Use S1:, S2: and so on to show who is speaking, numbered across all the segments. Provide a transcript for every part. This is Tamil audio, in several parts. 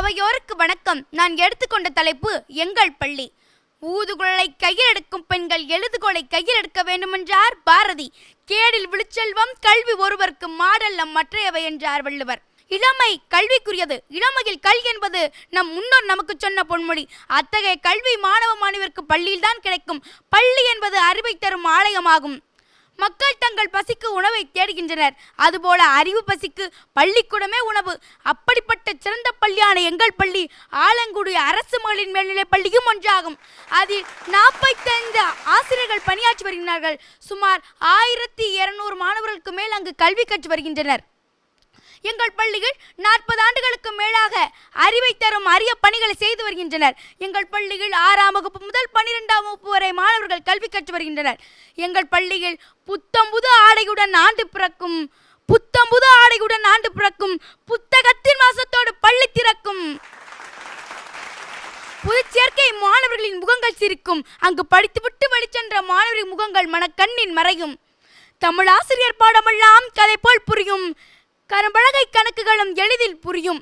S1: அவையோருக்கு வணக்கம். நான் எடுத்துக்கொண்ட தலைப்பு எங்கள் பள்ளி. ஊதுகுழலை கையில் எடுக்கும் பெண்கள் எழுதுகோலை கையில் எடுக்க வேண்டுமென்றார் பாரதி. கேடில் விழுச்செல்வம் கல்வி ஒருவருக்கு மாடல்ல மற்றையவை என்றார் வள்ளுவர். இளமை கல்விக்குரியது. இளமையில் கல்வி என்பது நம் முன்னோர் நமக்கு சொன்ன பொன்மொழி. அத்தகைய கல்வி மாணவ மாணவிற்கு பள்ளியில்தான் கிடைக்கும். பள்ளி என்பது அறிவை தரும் ஆலயமாகும். மக்கள் தங்கள் பசிக்கு உணவை தேடுகின்றனர். அதுபோல அறிவு பசிக்கு பள்ளிக்கூடமே உணவு. அப்படிப்பட்ட சிறந்த பள்ளியான எங்கள் பள்ளி ஆலங்குடி அரசு மகளிர் மேல்நிலைப் பள்ளியும் ஒன்றாகும். அதில் நாற்பத்தைந்து ஆசிரியர்கள் பணியாற்றி வருகிறார்கள் சுமார் ஆயிரத்தி இருநூறு மாணவர்களுக்கு மேல் அங்கு கல்வி கற்று வருகின்றனர். எங்கள் பள்ளிகள் நாற்பது ஆண்டுகளுக்கு மேலாக அறிவை தரும் அரிய பணிகளை செய்து வருகின்றனர். எங்கள் பள்ளியில் ஆறாம் வகுப்பு முதல் பன்னிரெண்டாம் வகுப்பு வரை மாணவர்கள் கல்வி கற்று வருகின்றனர். எங்கள் பள்ளியில் புத்தம்புது ஆடையுடன் ஆண்டு பிறக்கும் புத்தம்புது ஆடையுடன் ஆண்டு பிறக்கும் புத்தகத்தின் மாசத்தோடு பள்ளி திறக்கும். புதுச்சேர்க்கை மாணவர்களின் முகங்கள் சிரிக்கும். அங்கு படித்துவிட்டு வெளிச்சென்ற மாணவரின் முகங்கள் மனக்கண்ணின் மறையும். தமிழ் ஆசிரியர் பாடமெல்லாம் கதை போல் புரியும். கரும்பழகை கணக்குகளும் எளிதில் புரியும்.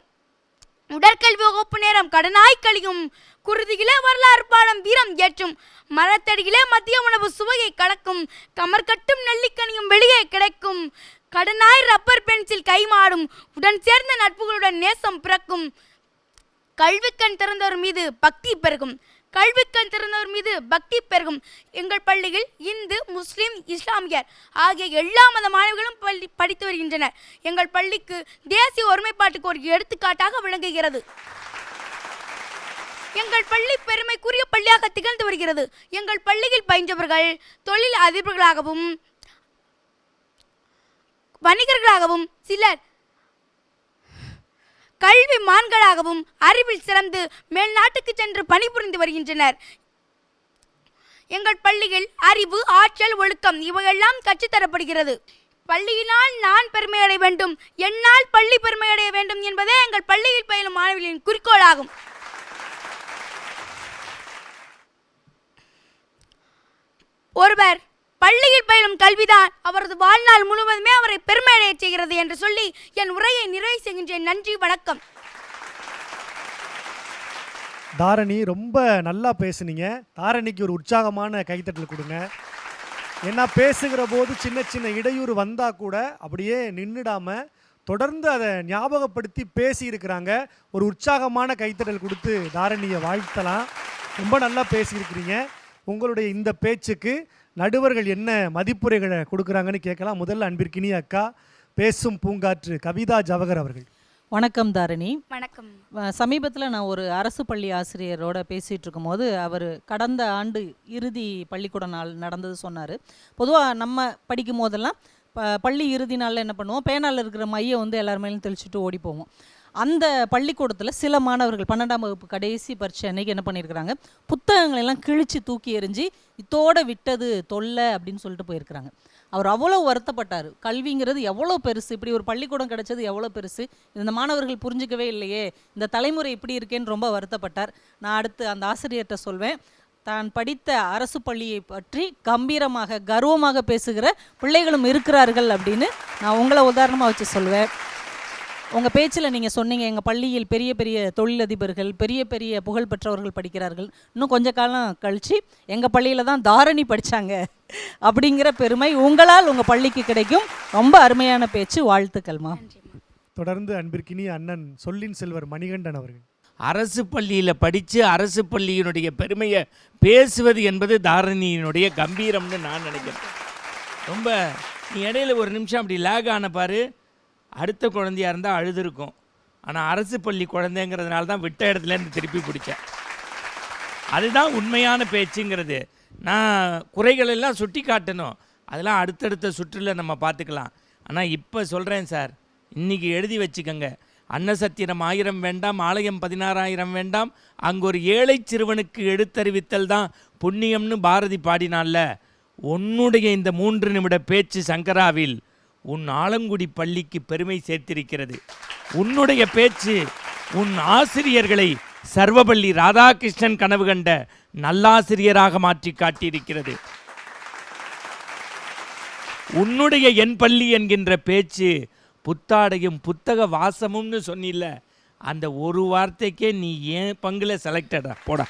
S1: உடற்கல்வி வகுப்பு நேரம் கடனாய் கழியும். குருதியிலே வரலாறு பாடம் வீரம் ஏற்றும். மரத்தடியிலே மதிய உணவு சுவையை கலக்கும். கமர்கட்டும் நெல்லிக்கனியும் வெளியே கிடைக்கும். கடனாய் ரப்பர் பென்சில் கைமாடும். உடன் சேர்ந்த நட்புகளுடன் நேசம் பிறக்கும். கல்விக்கண் திறந்தவர் மீது பக்தி பெருகும். கல்விக்கண் திறந்தவர் மீது பக்தி பெருகும். எங்கள் பள்ளியில் இந்து முஸ்லிம் இஸ்லாமியர் ஆகிய எல்லா மத மாணவர்களும் பள்ளி படித்து வருகின்றனர். எங்கள் பள்ளிக்கு தேசிய ஒருமைப்பாட்டுக்கு ஒரு எடுத்துக்காட்டாக விளங்குகிறது. எங்கள் பள்ளி பெருமைக்குரிய பள்ளியாக திகழ்ந்து வருகிறது. எங்கள் பள்ளியில் பயின்றவர்கள் தொழில் அதிபர்களாகவும் வணிகர்களாகவும் சிலர் கல்வி மான்களாகவும் அறிவில் சிறந்து மேல்நாட்டுக்கு சென்று பணிபுரிந்து வருகின்றனர். எங்கள் பள்ளியில் அறிவு ஆற்றல் ஒழுக்கம் இவையெல்லாம் கற்றுத்தரப்படுகிறது பள்ளியினால் நான் பெருமையடைய வேண்டும் என்னால் பள்ளி பெருமையடைய வேண்டும் என்பதே எங்கள் பள்ளியில் பயிலும் மாணவர்களின் குறிக்கோளாகும். ஒருவர் பள்ளியில் கல்விதான். அவரது வாழ்நாள் முழுவதுமே அவரை பெருமையடைய செய்கிறது என்று சொல்லி என் உரையை நிறைவு செய்கின்றேன். நன்றி வணக்கம்.
S2: தாரணி ரொம்ப நல்லா பேசுனீங்க. தாரணிக்கு ஒரு உற்சாகமான கைத்தட்டல் கொடுங்க. ஏன்னா பேசுகிற போது சின்ன சின்ன இடையூறு வந்தால் கூட அப்படியே நின்றுடாம தொடர்ந்து அதை ஞாபகப்படுத்தி பேசியிருக்கிறாங்க. ஒரு உற்சாகமான கைத்தட்டல் கொடுத்து தாரணியை வாழ்த்தலாம். ரொம்ப நல்லா பேசியிருக்கிறீங்க. உங்களுடைய இந்த பேச்சுக்கு நடுவர்கள் என்ன மதிப்புரைகளை கொடுக்குறாங்கன்னு கேட்கலாம். முதல்ல அன்பிற்கினிய அக்கா பேசும் பூங்காற்று கவிதா ஜவஹர் அவர்கள்.
S3: வணக்கம் தாரணி.
S1: வணக்கம்.
S3: சமீபத்தில் நான் ஒரு அரசு பள்ளி ஆசிரியரோட பேசிகிட்டு இருக்கும்போது அவர் கடந்த ஆண்டு இறுதி பள்ளிக்கூட நாள் நடந்தது சொன்னார். பொதுவாக நம்ம படிக்கும் போதெல்லாம் ப பள்ளி இறுதி நாளில் என்ன பண்ணுவோம்? பேனாவில் இருக்கிற மையை வந்து எல்லார் மேலேயும் தெளிச்சுட்டு ஓடி போவோம். அந்த பள்ளிக்கூடத்தில் சில மாணவர்கள் பன்னெண்டாம் வகுப்பு கடைசி பரீட்சை அன்னைக்கு என்ன பண்ணியிருக்கிறாங்க புத்தகங்கள் எல்லாம் கிழிச்சு தூக்கி எறிஞ்சு இத்தோட விட்டது தொல்லை அப்படின்னு சொல்லிட்டு போயிருக்கிறாங்க. அவர் அவ்வளோ வருத்தப்பட்டார். கல்விங்கிறது எவ்வளோ பெருசு? இப்படி ஒரு பள்ளிக்கூடம் கிடைச்சது எவ்வளோ பெருசு? இந்த மாணவர்கள் புரிஞ்சுக்கவே இல்லையே. இந்த தலைமுறை இப்படி இருக்கேன்னு ரொம்ப வருத்தப்பட்டார். நான் அடுத்து அந்த ஆசிரியர்கிட்ட சொல்வேன் தான் படித்த அரசு பள்ளியை பற்றி கம்பீரமாக கர்வமாக பேசுகிற பிள்ளைகளும் இருக்கிறார்கள் அப்படின்னு நான் உங்களை உதாரணமாக வச்சு சொல்வேன். உங்கள் பேச்சில் நீங்கள் சொன்னீங்க எங்கள் பள்ளியில் பெரிய பெரிய தொழிலதிபர்கள் பெரிய பெரிய புகழ்பெற்றவர்கள் படிக்கிறார்கள். இன்னும் கொஞ்ச காலம் கழித்து எங்கள் பள்ளியில் தான் தாரணி படித்தாங்க அப்படிங்கிற பெருமை உங்களால் உங்கள் பள்ளிக்கு கிடைக்கும். ரொம்ப அருமையான பேச்சு. வாழ்த்துக்கள்மா
S2: தொடர்ந்து அன்பிற்கினிய அண்ணன் சொல்லின் செல்வர் மணிகண்டன் அவர்கள்.
S4: அரசு பள்ளியில் படித்து அரசு பள்ளியினுடைய பெருமையை பேசுவது என்பது தாரணியினுடைய கம்பீரம்னு நான் நினைக்கிறேன். ரொம்ப நீ இடையில ஒரு நிமிஷம் அப்படி லேக் ஆன பாரு. அடுத்த குழந்தையாக இருந்தால் அழுதுருக்கும். ஆனால் அரசு பள்ளி குழந்தைங்கிறதுனால தான் விட்ட இடத்துலேருந்து திருப்பி பிடிச்சேன். அதுதான் உண்மையான பேச்சுங்கிறது. நான் குறைகள் எல்லாம் சுட்டி காட்டணும். அதெல்லாம் அடுத்தடுத்த சுற்றில் நம்ம பார்த்துக்கலாம். ஆனால் இப்போ சொல்கிறேன் சார் இன்னைக்கு எழுதி வச்சுக்கோங்க. அன்னசத்திரம் ஆயிரம் வேண்டாம் ஆலயம் பதினாறாயிரம் வேண்டாம். அங்கே ஒரு ஏழை சிறுவனுக்கு எடுத்தறிவித்தல் தான் புண்ணியம்னு பாரதி பாடினால உன்னுடைய இந்த மூன்று நிமிட பேச்சு சங்கராவில் உன் ஆலங்குடி பள்ளிக்கு பெருமை சேர்த்திருக்கிறது. உன்னுடைய பேச்சு உன் ஆசிரியர்களை சர்வபள்ளி ராதாகிருஷ்ணன் கனவு கண்ட நல்லாசிரியராக மாற்றி காட்டியிருக்கிறது. உன்னுடைய என் பள்ளி என்கின்ற பேச்சு புத்தாடையும் புத்தக வாசமும்னு சொன்னில்ல. அந்த ஒரு வார்த்தைக்கே நீ ஏன் பங்கில் செலக்டடா போடா.